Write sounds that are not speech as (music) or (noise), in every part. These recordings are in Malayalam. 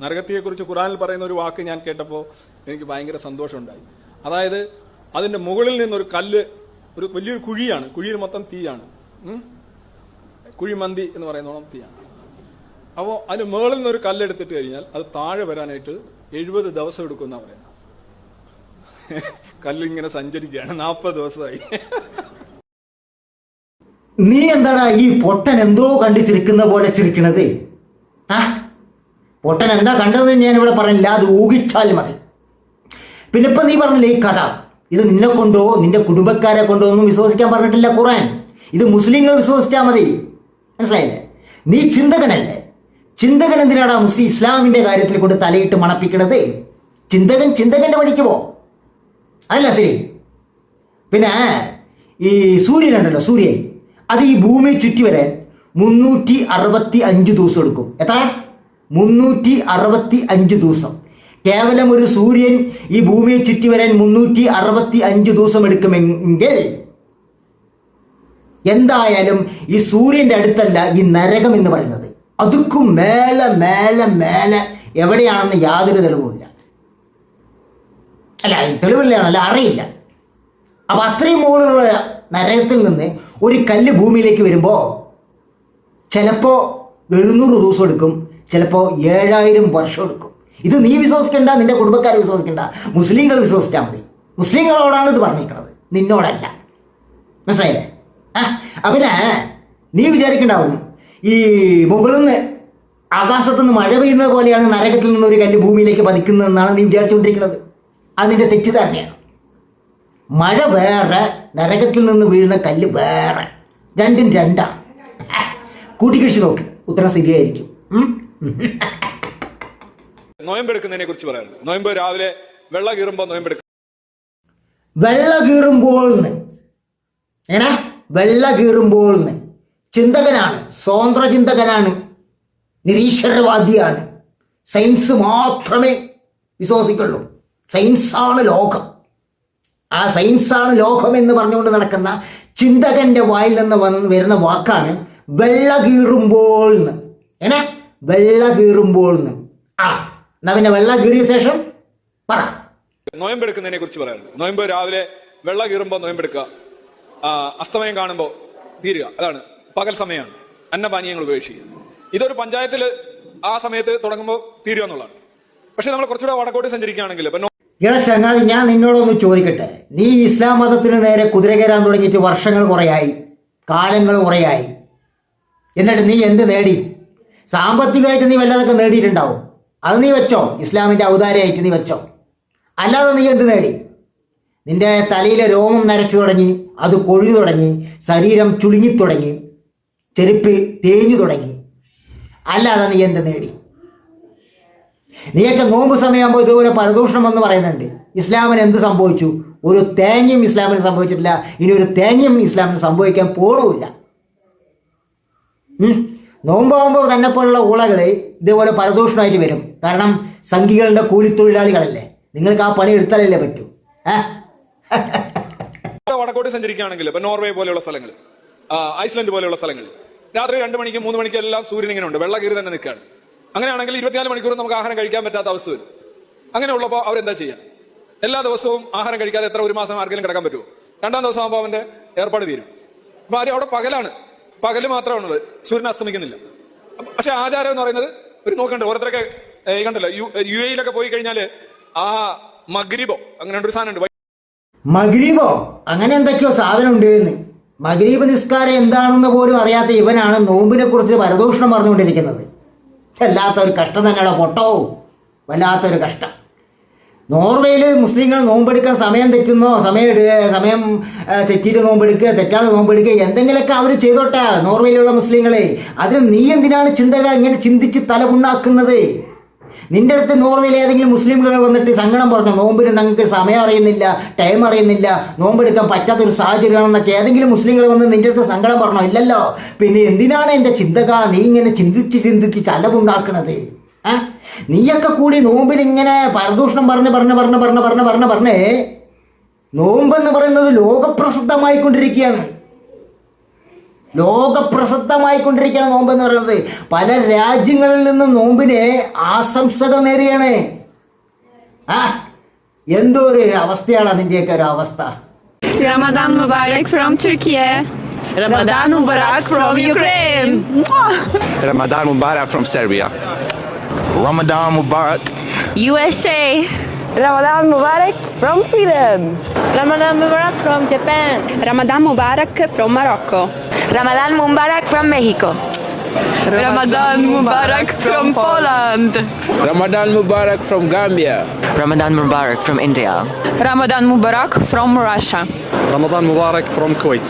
നരകത്തെക്കുറിച്ച് ഖുറാനിൽ പറയുന്ന ഒരു വാക്ക് ഞാൻ കേട്ടപ്പോൾ എനിക്ക് ഭയങ്കര സന്തോഷമുണ്ടായി. അതായത് അതിന്റെ മുകളിൽ നിന്നൊരു കല്ല് ഒരു വലിയൊരു കുഴിയാണ്. കുഴിയിൽ മൊത്തം തീയാണ്? കുഴിമന്തി എന്ന് പറയുന്നോളം തീയാണ്. അപ്പോൾ അതിന് മുകളിൽ നിന്നൊരു കല്ലെടുത്തിട്ട് കഴിഞ്ഞാൽ അത് താഴെ വരാനായിട്ട് എഴുപത് ദിവസം എടുക്കുന്ന പറയുന്നത്. കല്ലിങ്ങനെ സഞ്ചരിക്കുകയാണ്. നാൽപ്പത് ദിവസമായി. നീ എന്താടാ ഈ പൊട്ടൻ എന്തോ കണ്ടിച്ചിരിക്കുന്ന പോലെ ചിരിക്കണത്? ആ? പൊട്ടൻ എന്താ കണ്ടതെന്ന് ഞാൻ ഇവിടെ പറഞ്ഞില്ല. അത് ഊഹിച്ചാൽ മതി. പിന്നെ ഇപ്പം നീ പറഞ്ഞില്ലേ ഈ കഥ? ഇത് നിന്നെ കൊണ്ടോ നിന്റെ കുടുംബക്കാരെ കൊണ്ടോ ഒന്നും വിശ്വസിക്കാൻ പറഞ്ഞിട്ടില്ല ഖുറാൻ ഇത് മുസ്ലിങ്ങൾ വിശ്വസിച്ചാൽ മതി. മനസ്സിലായില്ലേ? നീ ചിന്തകനല്ലേ? ചിന്തകൻ എന്തിനാടാ മുസ്ലിം ഇസ്ലാമിന്റെ കാര്യത്തിൽ കൊണ്ട് തലയിട്ട് മണപ്പിക്കണത്? ചിന്തകൻ ചിന്തകന്റെ വഴിക്ക് പോ. അല്ല ശരി. പിന്നെ ഈ സൂര്യനുണ്ടല്ലോ സൂര്യൻ. അത് ഈ ഭൂമി ചുറ്റി വരെ മുന്നൂറ്റി അറുപത്തി അഞ്ച് ദിവസം എടുക്കും. എത്ര? മുന്നൂറ്റി അറുപത്തി അഞ്ച് ദിവസം. കേവലം ഒരു സൂര്യൻ ഈ ഭൂമിയെ ചുറ്റി വരാൻ മുന്നൂറ്റി അറുപത്തി അഞ്ച് ദിവസം എടുക്കുമെങ്കിൽ എന്തായാലും ഈ സൂര്യന്റെ അടുത്തല്ല ഈ നരകം എന്ന് പറയുന്നത്. അതുക്കും മേലെ മേലെ മേലെ എവിടെയാണെന്ന് യാതൊരു തെളിവുമില്ല. അല്ല തെളിവില്ല എന്നല്ല അറിയില്ല. അപ്പൊ അത്രയും മുകളിലുള്ള നരകത്തിൽ നിന്ന് ഒരു കല്ല് ഭൂമിയിലേക്ക് വരുമ്പോൾ ചിലപ്പോൾ എഴുന്നൂറ് ദിവസം എടുക്കും ചിലപ്പോൾ ഏഴായിരം വർഷം എടുക്കും. ഇത് നീ വിശ്വസിക്കേണ്ട നിന്റെ കുടുംബക്കാർ വിശ്വസിക്കേണ്ട. മുസ്ലിങ്ങൾ വിശ്വസിച്ചാൽ മതി. മുസ്ലിങ്ങളോടാണ് ഇത് പറഞ്ഞിരിക്കുന്നത് നിന്നോടല്ല. മനസ്സിലായില്ലേ? ആ പിന്നെ നീ വിചാരിക്കണ്ടാവും ഈ മുകളിൽ നിന്ന് ആകാശത്തു നിന്ന് മഴ പെയ്യുന്നത് പോലെയാണ് നരകത്തിൽ നിന്ന് ഒരു കല്ല് ഭൂമിയിലേക്ക് പതിക്കുന്നതെന്നാണ് നീ വിചാരിച്ചുകൊണ്ടിരിക്കുന്നത് അതിന്റെ തെറ്റിദ്ധാരണയാണ്. മഴ വേറെ നരകത്തിൽ നിന്ന് വീഴുന്ന കല്ല് വേറെ. രണ്ടും രണ്ടാണ്. കൂട്ടിക്കഴിച്ച് നോക്ക്. ഉത്തരം ശരിയായിരിക്കും? (laughs) നോയമ്പെടുക്കുന്നതിനെ കുറിച്ച് പറയാനുണ്ട്. നോയമ്പ് രാവിലെ വെള്ള കീറുമ്പോൾ നോയമ്പെടുക്കും വെള്ള കീറുമ്പോൾ എങ്ങനെ വെള്ള കീറുമ്പോൾ ചിന്തകനാണ്. സ്വതന്ത്ര ചിന്തകനാണ്. നിരീശ്വരവാദിയാണ്. സയൻസ് മാത്രമേ വിശ്വസിക്കുള്ളൂ. സയൻസാണ് ലോകം. ആ സയൻസാണ് ലോകം എന്ന് പറഞ്ഞുകൊണ്ട് നടക്കുന്ന ചിന്തകന്റെ വായിൽ നിന്ന് വന്ന് വരുന്ന വാക്കാണ് വെള്ള കീറുമ്പോൾ എന്ന് എങ്ങനെ വെള്ള കീറുമ്പോൾ ആ എന്നാ പിന്നെ വെള്ള കീറിയ ശേഷം പറ. നോയമ്പെടുക്കുന്നതിനെ കുറിച്ച് പറയാം നോയമ്പ് രാവിലെ വെള്ള കീറുമ്പോൾ നോയമ്പെടുക്കുക എടുക്കുക. അസ്തമയം കാണുമ്പോൾ തീരുക. അതാണ്. പകൽ സമയമാണ്. അന്നപാനീയങ്ങൾ ഉപേക്ഷിക്കുക. ഇതൊരു പഞ്ചായത്തിൽ ആ സമയത്ത് തുടങ്ങുമ്പോൾ തീരുക എന്നുള്ളതാണ്. പക്ഷെ നമ്മൾ കുറച്ചുകൂടെ വടക്കോട്ട് സഞ്ചരിക്കുകയാണെങ്കിൽ ഇള ചങ്ങാതി ഞാൻ നിന്നോടൊന്ന് ചോദിക്കട്ടെ. നീ ഇസ്ലാം മതത്തിന് നേരെ കുതിര കയറാൻ തുടങ്ങിയിട്ട് വർഷങ്ങൾ കുറയായി. കാലങ്ങൾ കുറയായി. എന്നിട്ട് നീ എന്ത് നേടി? സാമ്പത്തികമായിട്ട് നീ വല്ലതൊക്കെ നേടിയിട്ടുണ്ടാവും. അത് നീ വെച്ചോ. ഇസ്ലാമിന്റെ ഔദാരമായിട്ട് നീ വെച്ചോ. അല്ലാതെ നീ എന്ത് നേടി? നിന്റെ തലയിലെ രോമം നരച്ചു തുടങ്ങി അത് കൊഴിഞ്ഞു തുടങ്ങി ശരീരം ചുളിങ്ങി തുടങ്ങി ചെരുപ്പ് തേഞ്ഞു തുടങ്ങി. അല്ലാതെ നീ എന്ത് നേടി? നീയൊക്കെ നോമ്പ് സമയമാകുമ്പോൾ ഇതുപോലെ പരദൂഷണം എന്ന് പറയുന്നുണ്ട്. ഇസ്ലാമിന് എന്ത് സംഭവിച്ചു? ഒരു തേങ്ങയും ഇസ്ലാമിന് സംഭവിച്ചിട്ടില്ല. ഇനി ഒരു തേങ്ങയും ഇസ്ലാമിന് സംഭവിക്കാൻ പോലുമില്ല. നോമ്പാകുമ്പോൾ തന്നെ പോലുള്ള ഊളകൾ ഇതേപോലെ പരദൂഷണമായിട്ട് വരും. കാരണം സംഘികളുടെ കൂലിത്തൊഴിലാളികളല്ലേ. നിങ്ങൾക്ക് ആ പണി എടുത്താലല്ലേ പറ്റൂ. വടക്കോട്ട് സഞ്ചരിക്കുകയാണെങ്കിൽ ഇപ്പൊ നോർവേ പോലെയുള്ള സ്ഥലങ്ങൾ ഐസ്ലൻഡ് പോലെയുള്ള സ്ഥലങ്ങൾ രാത്രി രണ്ട് മണിക്ക് മൂന്ന് മണിക്ക് എല്ലാം സൂര്യൻ ഇങ്ങനെ ഉണ്ട്. വെള്ള കീറി തന്നെ നിൽക്കുകയാണ്. അങ്ങനെയാണെങ്കിൽ ഇരുപത്തിനാല് മണിക്കൂർ നമുക്ക് ആഹാരം കഴിക്കാൻ പറ്റാത്ത അവസ്ഥ വരും. അങ്ങനെ ഉള്ളപ്പോൾ അവരെന്താ ചെയ്യുക എല്ലാ ദിവസവും ആഹാരം കഴിക്കാതെ എത്ര ഒരു മാസം ആർക്കെങ്കിലും കിടക്കാൻ പറ്റുമോ? രണ്ടാം ദിവസം ആകുമ്പോൾ അവന്റെ ഏർപ്പാട് തീരും. അപ്പൊ ആരും അവിടെ പകലാണ്? പകൽ മാത്രമാണുള്ളത്. സൂര്യൻ അസ്തമിക്കുന്നില്ല. പക്ഷെ ആചാരം എന്ന് പറയുന്നത് ഒരു നോക്കണ്ട ഓരോരുത്തരൊക്കെ കണ്ടല്ലോ യു എയിലൊക്കെ പോയി കഴിഞ്ഞാൽ ആ മഗ്രീബോ അങ്ങനെ ഒരു സാധനം ഉണ്ട് മഗ്രീബോ? അങ്ങനെ എന്തൊക്കെയോ സാധനം ഉണ്ട് എന്ന് മഗ്രീബ് നിസ്കാരം എന്താണെന്ന് പോലും അറിയാത്ത ഇവനാണ് നോമ്പിനെ കുറിച്ച് പരദൂഷണം പറഞ്ഞുകൊണ്ടിരിക്കുന്നത്. വല്ലാത്തൊരു കഷ്ടം തന്നെയാണ് പൊട്ടോ. വല്ലാത്തൊരു കഷ്ടം. നോർവേയിൽ മുസ്ലിങ്ങൾ നോമ്പെടുക്കാൻ സമയം തെറ്റുന്നോ സമയം സമയം തെറ്റിയിട്ട് നോമ്പെടുക്കുക തെറ്റാതെ നോമ്പെടുക്കുക എന്തെങ്കിലുമൊക്കെ അവർ ചെയ്തോട്ടെ നോർവേയിലുള്ള മുസ്ലിങ്ങളെ. അതിന് നീ എന്തിനാണ് ചിന്തക ഇങ്ങനെ ചിന്തിച്ച് തലപുണ്ണാക്കുന്നത് നിന്റെ അടുത്ത് നോർവേയിൽ ഏതെങ്കിലും മുസ്ലിംകൾ വന്നിട്ട് സങ്കടം പറഞ്ഞു? നോമ്പിന് ഞങ്ങൾക്ക് സമയം അറിയുന്നില്ല ടൈം അറിയുന്നില്ല നോമ്പെടുക്കാൻ പറ്റാത്തൊരു സാഹചര്യമാണെന്നൊക്കെ ഏതെങ്കിലും മുസ്ലിങ്ങൾ വന്ന് നിന്റെ അടുത്ത് സങ്കടം പറഞ്ഞോ? ഇല്ലല്ലോ. പിന്നെ എന്തിനാണ് എന്റെ ചിന്തക നീ ഇങ്ങനെ ചിന്തിച്ച് ചിന്തിച്ച് തലവുണ്ടാക്കുന്നത് ആ? നീയൊക്കെ കൂടി നോമ്പിൽ ഇങ്ങനെ പരദൂഷണം പറഞ്ഞ് പറഞ്ഞ് പറഞ്ഞ് പറഞ്ഞ് പറഞ്ഞ് പറഞ്ഞ് പറഞ്ഞ് നോമ്പെന്ന് പറയുന്നത് ലോകപ്രസിദ്ധമായിക്കൊണ്ടിരിക്കുകയാണ് ലോകപ്രസിദ്ധമായിക്കൊണ്ടിരിക്കുകയാണ് നോമ്പ് എന്ന് പറയുന്നത് പല രാജ്യങ്ങളിൽ നിന്നും നോമ്പിന് ആശംസകൾ നേരിയാണ് ആ എന്തോ ഒരു അവസ്ഥയാണ് അതിന്റെയൊക്കെ ഒരു അവസ്ഥ Ramadan Mubarak from Turkey. Ramadan Mubarak from Ukraine. Ramadan Mubarak from Serbia. Ramadan Mubarak. USA. Ramadan Mubarak from Sweden. Ramadan Mubarak from Japan. Ramadan Mubarak from Morocco. Ramadan Mubarak from Mexico. Ramadan Mubarak from Poland. Ramadan Mubarak from Gambia. Ramadan Mubarak from India. Ramadan Mubarak from Russia. Ramadan Mubarak from Kuwait.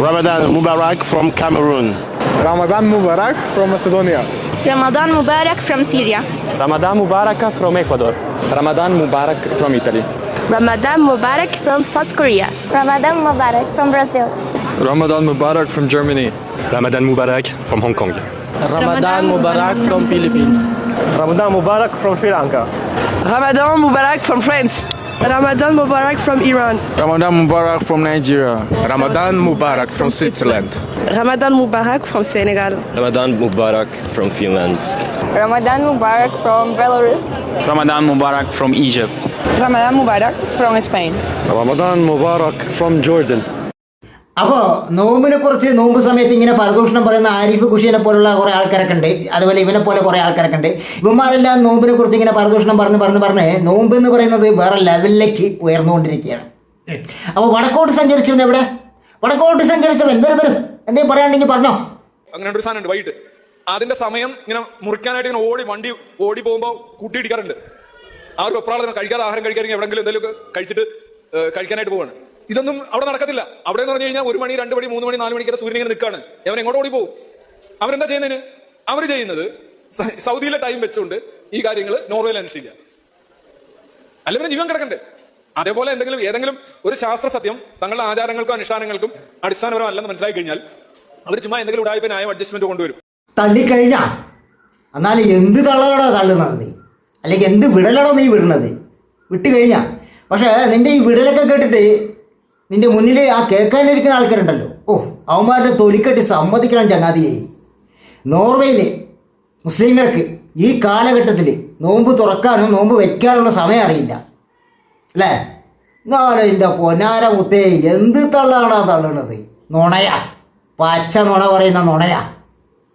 Ramadan Mubarak from Cameroon. Ramadan Mubarak from Macedonia. Ramadan Mubarak from Syria. Ramadan Mubarak from Ecuador. Ramadan Mubarak from Italy. Ramadan Mubarak from South Korea. Ramadan Mubarak from Brazil. Ramadan Mubarak from Germany. Ramadan Mubarak from Hong Kong. Ramadan Mubarak from Philippines. Ramadan Mubarak from Sri Lanka. Ramadan Mubarak from France. Ramadan Mubarak from Iran. Ramadan Mubarak from Nigeria. Ramadan Mubarak from Switzerland. Ramadan Mubarak from Senegal. Ramadan Mubarak from Finland. Ramadan Mubarak from Belarus. Ramadan Mubarak from Egypt. Ramadan Mubarak from Spain. Ramadan Mubarak from Jordan. അപ്പോൾ നോമ്പിനെ കുറിച്ച് നോമ്പ് സമയത്ത് ഇങ്ങനെ പരദൂഷണം പറയുന്ന ആരിഫ് ഖുഷീനെ പോലുള്ള കുറേ ആൾക്കാരൊക്കെ ഉണ്ട്. അതുപോലെ ഇവനെ പോലെ കുറേ ആൾക്കാരൊക്കെ ഉണ്ട്. ഇവന്മാരെല്ലാം നോമ്പിനെ കുറിച്ച് ഇങ്ങനെ പരദൂഷണം പറഞ്ഞ് പറഞ്ഞ് പറഞ്ഞ് നോമ്പ് എന്ന് പറയുന്നത് വേറെ ലെവലിലേക്ക് ഉയർന്നുകൊണ്ടിരിക്കുകയാണ്. അപ്പോൾ വടക്കോട്ട് സഞ്ചരിച്ചവൻ എവിടെ? വടക്കോട്ട് സഞ്ചരിച്ചവൻ. വരും വരും. എന്തെങ്കിലും പറയാണ്ടെങ്കിൽ പറഞ്ഞോ. അങ്ങനെ ഒരു സാധനം ഉണ്ട്. വൈകിട്ട്. അതിന്റെ സമയം ഇങ്ങനെ മുറിക്കാനായിട്ട് ഇങ്ങനെ ഓടി വണ്ടി ഓടി പോകുമ്പോൾ കൂട്ടിയിടിക്കാറുണ്ട് ആ ഒരു വെപ്രാളത്തിന് കഴിക്കാതെ ആഹാരം കഴിക്കാനെങ്കിൽ എവിടെങ്കിലും എന്തെങ്കിലും കഴിച്ചിട്ട് കഴിക്കാനായിട്ട് പോവാണ്. ഇതൊന്നും അവിടെ നടക്കത്തില്ല. അവിടെ എന്ന് പറഞ്ഞു കഴിഞ്ഞാൽ ഒരു മണി രണ്ട് മണി മൂന്ന് മണി നാല് മണിക്കൊക്കെ സൂര്യൻ ഇങ്ങനെ നിൽക്കാണ് അവൻ എങ്ങോട്ട് ഓടി പോകും അവരെന്താ ചെയ്യുന്നതിന്? അവർ ചെയ്യുന്നത് സൗദിയിലെ ടൈം വെച്ചുകൊണ്ട് ഈ കാര്യങ്ങൾ നോർവേയിൽ അനുഷ്ഠിക്കുക അല്ല പിന്നെ ജീവൻ കിടക്കണ്ടേ? അതേപോലെ എന്തെങ്കിലും ഏതെങ്കിലും ഒരു ശാസ്ത്ര സത്യം തങ്ങളുടെ ആചാരങ്ങൾക്കും അനുഷ്ഠാനങ്ങൾക്കും അടിസ്ഥാനപരമല്ലെന്ന് മനസ്സിലാക്കി കഴിഞ്ഞാൽ അവർ ചുമ്മാ എന്തെങ്കിലും ഉടായ്പ ന്യായം അഡ്ജസ്റ്റ്മെന്റ് കൊണ്ടുവരും. തള്ളിക്കഴിഞ്ഞാ? എന്നാൽ എന്ത് തള്ളലടാ തള്ളുന്നത് നീ? അല്ലെങ്കിൽ എന്ത് വിടലടോ നീ വിടുന്നത്? വിട്ട് കഴിഞ്ഞാ പക്ഷേ നിന്റെ ഈ വിടലൊക്കെ കേട്ടിട്ട് നിന്റെ മുന്നിൽ ആ കേൾക്കാനിരിക്കുന്ന ആൾക്കാരുണ്ടല്ലോ. ഓ അവന്മാരുടെ തൊലിക്കെട്ടി സമ്മതിക്കണം ചങ്ങാതിയെ. നോർവേയിലെ മുസ്ലിങ്ങൾക്ക് ഈ കാലഘട്ടത്തിൽ നോമ്പ് തുറക്കാനും നോമ്പ് വയ്ക്കാനുള്ള സമയം അറിയില്ല. അല്ലേ? എന്നാലും എന്റെ പൊന്നാര മുത്തേ എന്ത് തള്ളാണോ തള്ളണത്? നുണയാ. പച്ച നുണ പറയുന്ന നുണയാ.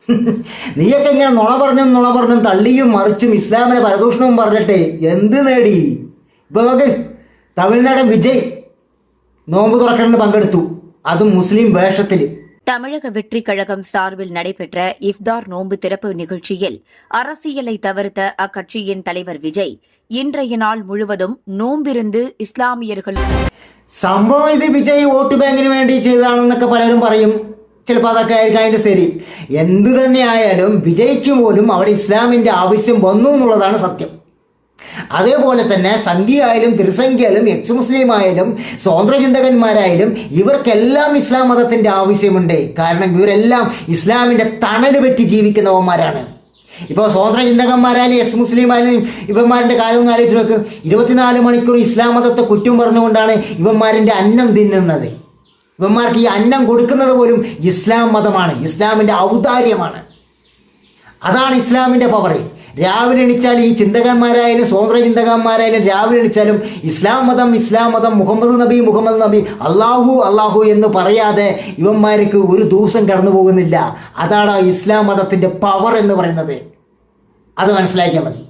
(laughs) നീയൊക്കെ ഇങ്ങനെ നുണ പറഞ്ഞും നുണ പറഞ്ഞും തള്ളിയും മറിച്ചും ഇസ്ലാമിനെ പരദൂഷണവും പറഞ്ഞിട്ട് എന്ത് നേടി? ഇപ്പൊ നോക്ക് തമിഴ്നാടൻ വിജയ് നോമ്പ് തുറക്കലിന് പങ്കെടുത്തു അതും മുസ്ലിം വേഷത്തിൽ தமிழக வெற்றி கழகம் சார்பில் நடைபெற்ற இஃப்தார் நோன்பு திறப்பு நிகழ்ச்சியில் அரசியலை தவிர்த்த அக்கட்சியின் தலைவர் விஜய் இன்றைய நாள் முழுவதும் நோம்பிருந்து இஸ்லாமியர்கள் സംഭവം ഇത് വിജയ് വോട്ട് ബാങ്കിന് വേണ്ടി ചെയ്തതാണെന്നൊക്കെ പലരും പറയും ചിലപ്പോൾ അതൊക്കെ ആയിരിക്കും അതിൻ്റെ ശരി എന്തു തന്നെയായാലും വിജയ്ക്ക് പോലും അവിടെ ഇസ്ലാമിൻ്റെ ആവശ്യം വന്നു എന്നുള്ളതാണ് സത്യം അതേപോലെ തന്നെ സംഖ്യയായാലും തിരുസംഖ്യയായാലും എക്സ് മുസ്ലിം ആയാലും സ്വാതന്ത്ര്യചിന്തകന്മാരായാലും ഇവർക്കെല്ലാം ഇസ്ലാം മതത്തിന്റെ ആവശ്യമുണ്ട്. കാരണം ഇവരെല്ലാം ഇസ്ലാമിന്റെ തണൽ പറ്റി ജീവിക്കുന്നവന്മാരാണ്. ഇപ്പോൾ സ്വതന്ത്ര ചിന്തകന്മാരായാലും എസ് മുസ്ലിം ആയാലും ഇവന്മാരുടെ കാലം ഒന്ന് ആലോചിച്ച് നോക്കും. ഇരുപത്തിനാല് മണിക്കൂർ ഇസ്ലാം മതത്തെ കുറ്റം പറഞ്ഞുകൊണ്ടാണ് ഇവന്മാരിന്റെ അന്നം തിന്നുന്നത്. ഇവന്മാർക്ക് ഈ അന്നം കൊടുക്കുന്നത് പോലും ഇസ്ലാം മതമാണ്. ഇസ്ലാമിന്റെ ഔദാര്യമാണ്. അതാണ് ഇസ്ലാമിന്റെ പവർ രാവിലെ എണിച്ചാൽ ഈ ചിന്തകന്മാരായാലും സ്വതന്ത്ര ചിന്തകന്മാരായാലും രാവിലെ എണിച്ചാലും ഇസ്ലാം മതം ഇസ്ലാം മതം മുഹമ്മദ് നബി മുഹമ്മദ് നബി അള്ളാഹു അള്ളാഹു എന്ന് പറയാതെ ഇവന്മാർക്ക് ഒരു ദിവസം കടന്നു പോകുന്നില്ല. അതാണ് ഇസ്ലാം മതത്തിന്റെ പവർ എന്ന് പറയുന്നത്. അത് മനസ്സിലാക്കിയാൽ മതി.